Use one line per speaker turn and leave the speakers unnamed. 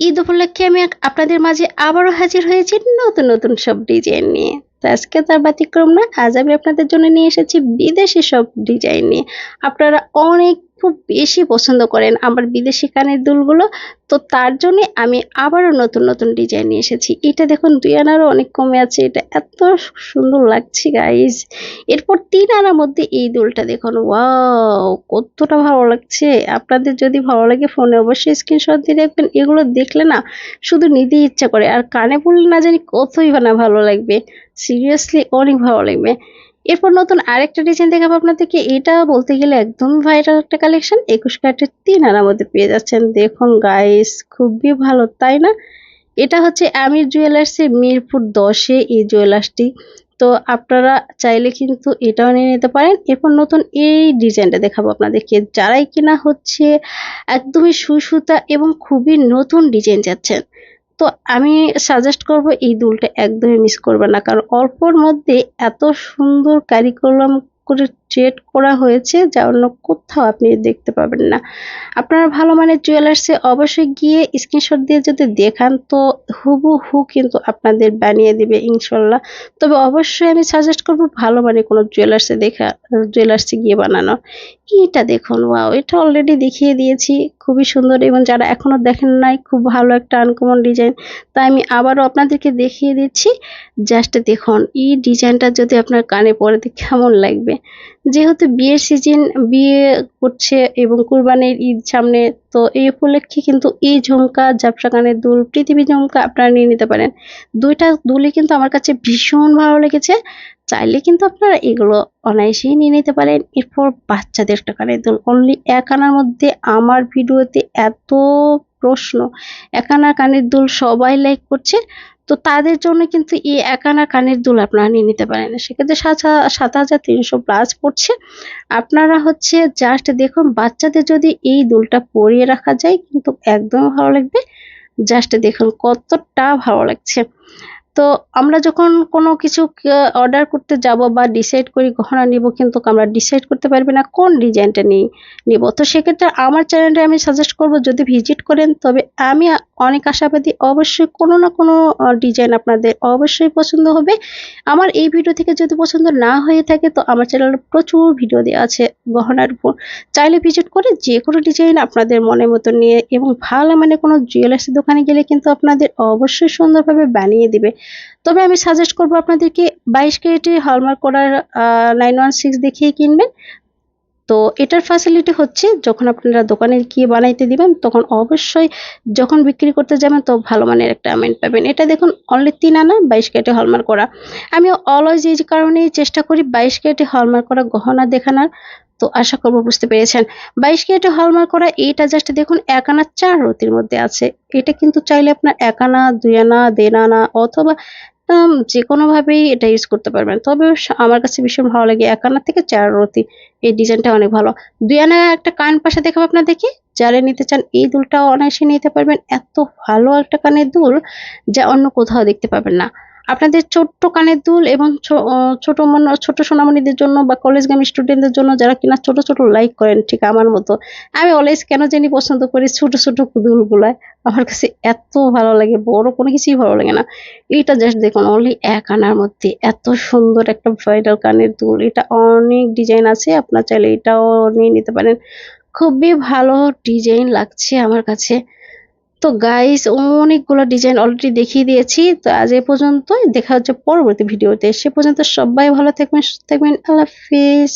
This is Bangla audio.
ঈদ উপলক্ষে আমি আপনাদের মাঝে আবারও হাজির হয়েছি নতুন নতুন সব ডিজাইন নিয়ে। তো আজকে তার ব্যতিক্রম না, আজ আমি আপনাদের জন্য নিয়ে এসেছি বিদেশি সব ডিজাইন নিয়ে। আপনারা অনেক খুব বেশি পছন্দ করেন আমার বিদেশি কানের দুলগুলো। তো তার জন্যে আমি আবারও নতুন নতুন ডিজাইন নিয়ে এসেছি। এটা দেখুন, দুই আনারও অনেক কমে আছে। এটা এত সুন্দর লাগছে গাইজ এরপর তিন আনার মধ্যে এই দুলটা দেখুন ওয়াও কতটা ভালো লাগছে! আপনাদের যদি ভালো লাগে ফোনে অবশ্যই স্ক্রিনশট দিয়ে রাখবেন। এগুলো দেখলে না, শুধু নিতেই ইচ্ছা করে। আর কানে পড়লে না জানি কতই না ভালো লাগবে। সিরিয়াসলি অনেক ভালো লাগবে। এরপর নতুন আরেকটা ডিজাইন দেখাবো আপনাদেরকে। এটা বলতে গেলে একদম ভাইরাল একটা কালেকশন একুশ কাটের তিন আনার মধ্যে পেয়ে যাচ্ছেন। দেখুন গাইস খুবই ভালো, তাই না? এটা হচ্ছে আমির জুয়েলার্সের মিরপুর দশে এই জুয়েলার্সটি তো আপনারা চাইলে কিন্তু এটাও নিয়ে নিতে পারেন। এরপর নতুন এই ডিজাইনটা দেখাবো আপনাদেরকে। যারাই কিনা হচ্ছে একদমই সুসুতা এবং খুবই নতুন ডিজাইন যাচ্ছেন। তো আমি সাজেস্ট করব এই দুলটা একদমই মিস করবে না। কারণ অল্পর মধ্যে এত সুন্দর কারিকুলাম করে ট্রেড করা হয়েছে, যা অন্য কোথাও আপনি দেখতে পাবেন না। আপনারা ভালো মানের জুয়েলার্সে অবশ্যই গিয়ে স্ক্রিনশট দিয়ে যদি দেখান, তো হুবহু কিন্তু আপনাদের বানিয়ে দিবে ইনশাল্লাহ তবে অবশ্যই আমি সাজেস্ট করব ভালো মানের কোনো জুয়েলার্সে দেখা জুয়েলার্সে গিয়ে বানানো। এটা দেখুন ওয়াও এটা অলরেডি দেখিয়ে দিয়েছি, খুবই সুন্দর এবং যারা এখনও দেখেন নাই, খুব ভালো একটা আনকমন ডিজাইন তাই আমি আবারও আপনাদেরকে দেখিয়ে দিচ্ছি জাস্ট দেখুন, এই ডিজাইনটা যদি আপনার কানে পরে কেমন লাগবে? যেহেতু বিয়ের সিজন, বিয়ে করছে এবং কুরবানির ঈদ সামনে, তো এই উপলক্ষে কিন্তু এই ঝুমকা ঝাপসা কানের দুল পৃথিবী ঝুমকা আপনারা নিয়ে নিতে পারেন। দুইটা দুলই কিন্তু আমার কাছে ভীষণ ভালো লেগেছে। চাইলে কিন্তু আপনারা এগুলো অনায়াসেই নিয়ে নিতে পারেন। এরপর বাচ্চাদের কানের দুল অনলি এক আনার মধ্যে আমার ভিডিওতে এত প্রশ্ন। এক আনার কানের দুল সবাই লাইক করছে। তো তাদের জন্য কিন্তু এই এক আনার কানের দুল আপনারা নিয়ে নিতে পারেন। সেক্ষেত্রে সাত হাজার তিনশো প্লাস পড়ছে। আপনারা হচ্ছে জাস্ট দেখুন, বাচ্চাদের যদি এই দুলটা পরিয়ে রাখা যায়, কিন্তু একদম ভালো লাগবে। জাস্ট দেখুন কতটা ভালো লাগছে। তো আমরা যখন কোনো কিছু অর্ডার করতে যাব বা ডিসাইড করি গহনা নিব কিন্তু আমরা ডিসাইড করতে পারবি না কোন ডিজাইনটা নিই, নিব। তো সেক্ষেত্রে আমার চ্যানেলটা আমি সাজেস্ট করব যদি ভিজিট করেন, তবে আমি অনেক আশাবাদী অবশ্যই কোনো না কোনো ডিজাইন আপনাদের অবশ্যই পছন্দ হবে। আমার এই ভিডিও থেকে যদি পছন্দ না হয়ে থাকে, তো আমার চ্যানেলে প্রচুর ভিডিও দেওয়া আছে গহনার উপর। চাইলে ভিজিট করে যে কোনো ডিজাইন আপনাদের মনের মতো নিয়ে এবং ভালো মানে কোনো জুয়েলার্সের দোকানে গেলে কিন্তু আপনাদের অবশ্যই সুন্দরভাবে বানিয়ে দিবে। তবে আমি সাজেস্ট করব আপনাদেরকে বাইশ ক্যারেটে হলমার্ক করার নাইন ওয়ান সিক্স দেখিয়ে কিনবেন। তো এটার ফ্যাসিলিটি হচ্ছে যখন আপনারা দোকানে গিয়ে বানাইতে দিবেন, তখন অবশ্যই যখন বিক্রি করতে যাবেন, তো ভালো মানের একটা অ্যামাউন্ট পাবেন। এটা দেখুন অনলি তিন আনা, বাইশ কেটে হলমার্ক করা। আমি অলওয়েজ এই কারণেই চেষ্টা করি বাইশ কেটে হলমার্ক করা, গহনা দেখানোর। তো আশা করব বুঝতে পেরেছেন। বাইশ কেটে হলমার্ক করা, এইটা জাস্ট দেখুন, এক আনা চার রতির মধ্যে আছে। এটা কিন্তু চাইলে আপনার এক আনা, দুই আনা, দেড় আনা, অথবা যে কোনোভাবেই এটা ইউজ করতে পারবেন। তবে আমার কাছে ভীষণ ভালো লাগে এক আনা থেকে চার রতি। এই ডিজাইনটা অনেক ভালো। দুই আনা একটা কান পাশে দেখাবো আপনাদেরকে। যারা নিতে চান এই দুলটাও অনায়াসে নিতে পারবেন। এত ভালো একটা কানের দুল যা অন্য কোথাও দেখতে পাবেন না। আপনাদের ছোট্ট কানের দুল এবং ছোট মন, ছোট সোনামণিদের জন্য বা কলেজগামী স্টুডেন্টদের জন্য যারা কিনা ছোট ছোট লাইক করেন, ঠিক আমার মতো। আমি অলওয়েজ কেন জানি পছন্দ করি ছোট ছোট দুলগুলা আমার কাছে এত ভালো লাগে, বড় কোনো কিছুই ভালো লাগে না। এটা জাস্ট দেখুন অনলি এক আনার মধ্যে এত সুন্দর একটা ব্রাইডাল কানের দুল। এটা অনেক ডিজাইন আছে, আপনার চাইলে এটাও নিয়ে নিতে পারেন। খুবই ভালো ডিজাইন লাগছে আমার কাছে। তো গাইস অনেকগুলো ডিজাইন অলরেডি দেখিয়ে দিয়েছি। তো আজ এ পর্যন্তই। দেখা হচ্ছে পরবর্তী ভিডিওতে সে পর্যন্ত সবাই ভালো থাকবেন, সুস্থ থাকবেন। আল্লাহ হাফিজ।